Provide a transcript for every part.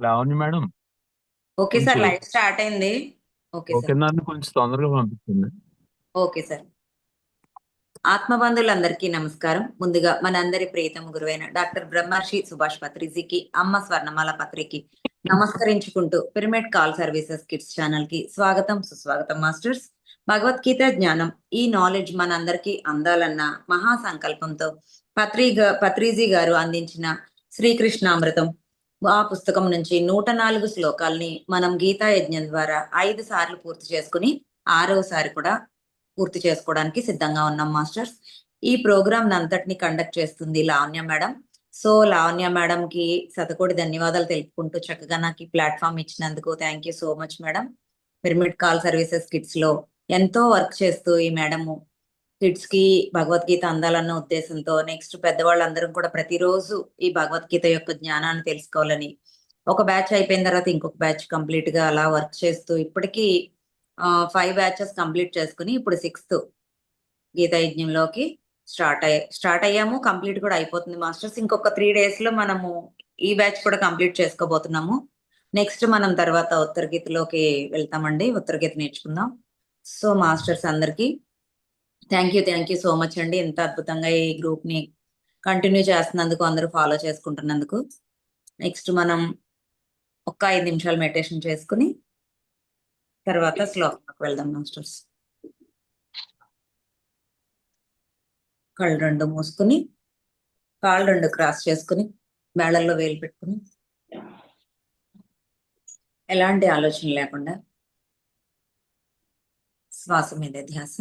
Lavanya madam okay sir live start అయింది. Okay okay sir నన్ను కొంచెం తొందరగా పంపించండి. Okay sir. ఆత్మబంధువులందరికీ నమస్కారం. ముందుగా మనందరి ప్రియతమ గురువైన డాక్టర్ బ్రహ్మర్షి సుభాష్ పత్రిజీకి అమ్మ స్వర్ణమాల పత్రికి నమస్కరించుకుంటూ పిరమిడ్ కాల్ సర్వీసెస్ కిడ్స్ ఛానల్కి స్వాగతం సుస్వాగతం మాస్టర్స్. భగవద్గీత జ్ఞానం ఈ నాలెడ్జ్ మనందరికీ అందాలన్న మహా సంకల్పంతో పత్రి పత్రిజీ గారు అందించిన శ్రీకృష్ణామృతం. ఆ పుస్తకం నుంచి నూట నాలుగు శ్లోకాల్ని మనం గీతా యజ్ఞం ద్వారా ఐదు సార్లు పూర్తి చేసుకుని ఆరవసారి కూడా పూర్తి చేసుకోవడానికి సిద్ధంగా ఉన్నాం మాస్టర్స్. ఈ ప్రోగ్రామ్ అంతటిని కండక్ట్ చేస్తుంది Lavanya madam. So Lavanya madam కి శతకోటి ధన్యవాదాలు తెలుపుకుంటూ చక్కగా నాకు ఈ ప్లాట్ఫామ్ ఇచ్చినందుకు thank you so much madam. Pyramid call services కిట్స్లో ఎంతో వర్క్ చేస్తూ ఈ మేడము కిడ్స్కి భగవద్గీత అందాలన్న ఉద్దేశంతో నెక్స్ట్ పెద్దవాళ్ళందరం కూడా ప్రతిరోజు ఈ భగవద్గీత యొక్క జ్ఞానాన్ని తెలుసుకోవాలని. ఒక బ్యాచ్ అయిపోయిన తర్వాత ఇంకొక బ్యాచ్ కంప్లీట్గా అలా వర్క్ చేస్తూ ఇప్పటికీ ఫైవ్ బ్యాచెస్ కంప్లీట్ చేసుకుని ఇప్పుడు సిక్స్త్ గీతా యజ్ఞంలోకి స్టార్ట్ అయ్యా స్టార్ట్ అయ్యాము. కంప్లీట్ కూడా అయిపోతుంది మాస్టర్స్. ఇంకొక త్రీ డేస్లో మనము ఈ బ్యాచ్ కూడా కంప్లీట్ చేసుకోబోతున్నాము. నెక్స్ట్ మనం తర్వాత ఉత్తర గీతలోకి వెళ్తామండి. ఉత్తర గీత నేర్చుకుందాం. సో మాస్టర్స్ అందరికీ thank you thank you so much అండి. ఎంత అద్భుతంగా ఈ గ్రూప్ని కంటిన్యూ చేస్తున్నందుకు అందరూ ఫాలో చేసుకుంటున్నందుకు. నెక్స్ట్ మనం ఒక్క ఐదు నిమిషాలు మెడిటేషన్ చేసుకుని తర్వాత శ్లోకంలోకి వెళ్దాం మాస్టర్స్ కళ్ళు రెండు మూసుకుని కాళ్ళు రెండు క్రాస్ చేసుకుని మేళల్లో వేలు పెట్టుకుని. ఎలాంటి ఆలోచన లేకుండా శ్వాస మీద ధ్యాస.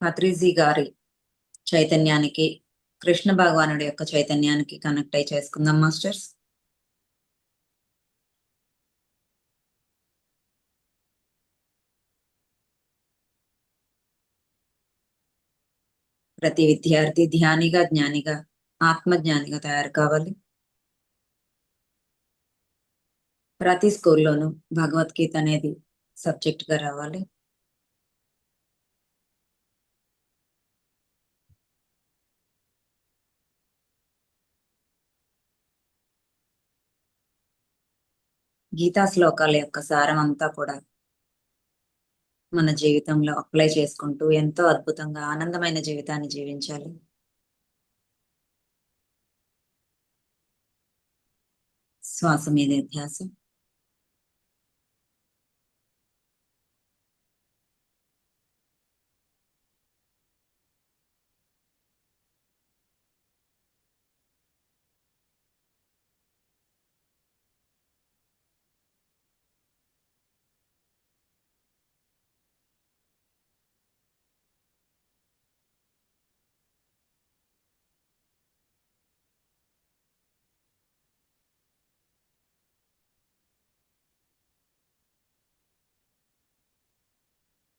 పత్రిజీ గారి చైతన్యానికి కృష్ణ భగవానుడి యొక్క చైతన్యానికి కనెక్ట్ అయి చేసుకుందాం మాస్టర్స్ ప్రతి విద్యార్థి ధ్యానిగా జ్ఞానిగా ఆత్మజ్ఞానిగా తయారు కావాలి. ప్రతి స్కూల్లోనూ భగవద్గీత అనేది సబ్జెక్ట్గా రావాలి. గీతా శ్లోకాల యొక్క సారం అంతా కూడా మన జీవితంలో అప్లై చేసుకుంటూ ఎంతో అద్భుతంగా ఆనందమైన జీవితాన్ని జీవించాలి. శ్వాస మీద ధ్యాసం.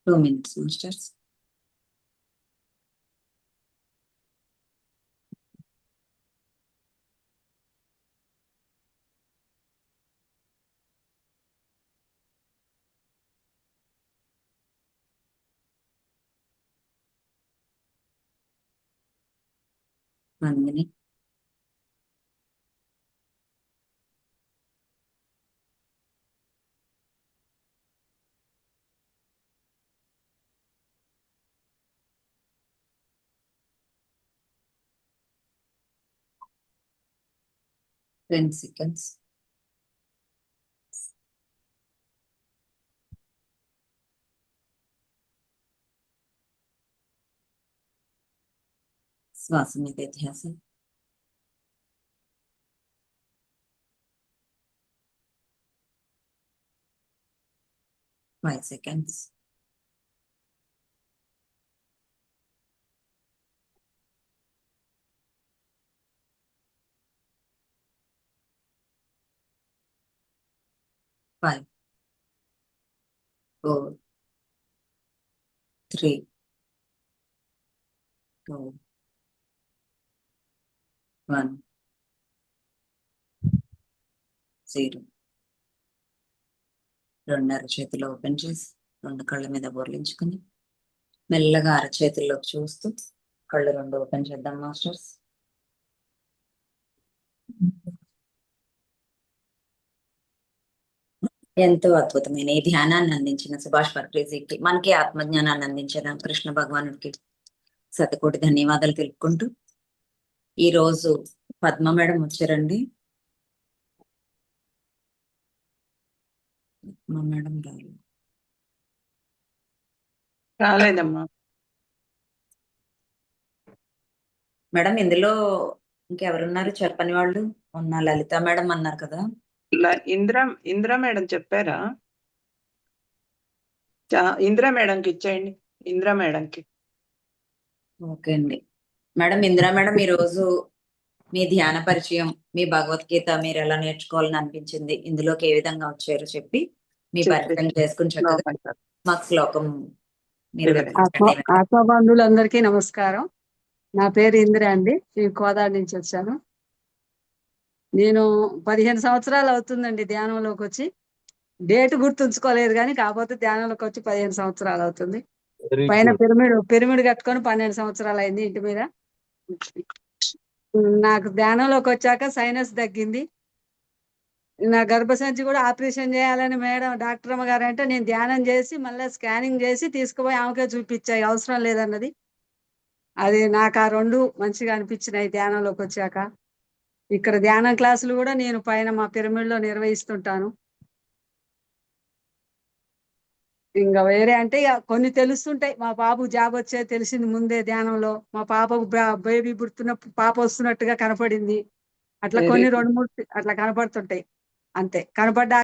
Two minutes, masters. One minute. 10 seconds. Five seconds. Four, three, two, one, zero. రెండు అరచేతులు ఓపెన్ చేసి రెండు కళ్ళ మీద బొర్లించుకుని మెల్లగా అరచేతుల్లోకి చూస్తూ కళ్ళు రెండు ఓపెన్ చేద్దాం మాస్టర్స్ ఎంతో అద్భుతమైన ఈ ధ్యానాన్ని అందించిన సుభాష్ పట్రీజీకి మనకి ఆత్మజ్ఞానాన్ని అందించిన కృష్ణ భగవానుడికి శతకోటి ధన్యవాదాలు తెలుపుకుంటూ ఈ రోజు పద్మ మేడం వచ్చారండి. మేడం రాలేదు రాలేదమ్మా. మేడం ఇందులో ఇంకెవరున్నారు? చెప్పని వాళ్ళు ఉన్న లలిత మేడం అన్నారు కదా. ఇంద్ర ఇంద్ర మేడం చెప్పారా? ఇంద్ర మేడంకి ఇచ్చేయండి ఇంద్ర మేడంకి. ఓకే అండి. మేడం ఇందిరా మేడం ఈ రోజు మీ ధ్యాన పరిచయం మీ భగవద్గీత మీరు ఎలా నేర్చుకోవాలని అనిపించింది? ఇందులోకి ఏ విధంగా వచ్చారో చెప్పి మీ. పరిచయం చేసుకుని చక్కగా శ్లోకం. మాకు శ్లోకం. ఆత్మబంధువులందరికీ నమస్కారం. నా పేరు ఇందిర అండి. నేను కోదాడ నుంచి వచ్చాను. నేను పదిహేను సంవత్సరాలు అవుతుందండి ధ్యానంలోకి వచ్చి. డేట్ గుర్తుంచుకోలేదు కానీ కాకపోతే ధ్యానంలోకి వచ్చి పదిహేను సంవత్సరాలు అవుతుంది. పైన పిరమిడ్ పిరమిడ్ కట్టుకొని పన్నెండు సంవత్సరాలు అయింది ఇంటి మీద. నాకు ధ్యానంలోకి వచ్చాక సైనస్ తగ్గింది. నా గర్భసంచి కూడా ఆపరేషన్ చేయాలని మేడం డాక్టర్ అమ్మ గారు అంటే నేను ధ్యానం చేసి మళ్ళీ స్కానింగ్ చేసి తీసుకుపోయి ఆమెకే చూపించాయి. అవసరం లేదన్నది. అది నాకు ఆ రెండు మంచిగా అనిపించినాయి ధ్యానంలోకి వచ్చాక. ఇక్కడ ధ్యానం క్లాసులు కూడా నేను పైన మా పిరమిడ్లో నిర్వహిస్తుంటాను. ఇంకా వేరే అంటే ఇక కొన్ని తెలుస్తుంటాయి. మా బాబు జాబ్ వచ్చేది తెలిసింది ముందే ధ్యానంలో. మా పాపకు బేబీ పుడుతున్న పాప వస్తున్నట్టుగా కనపడింది. అట్లా కొన్ని. రెండు మూడు అట్లా కనపడుతుంటాయి. అంతే. కనపడ్డా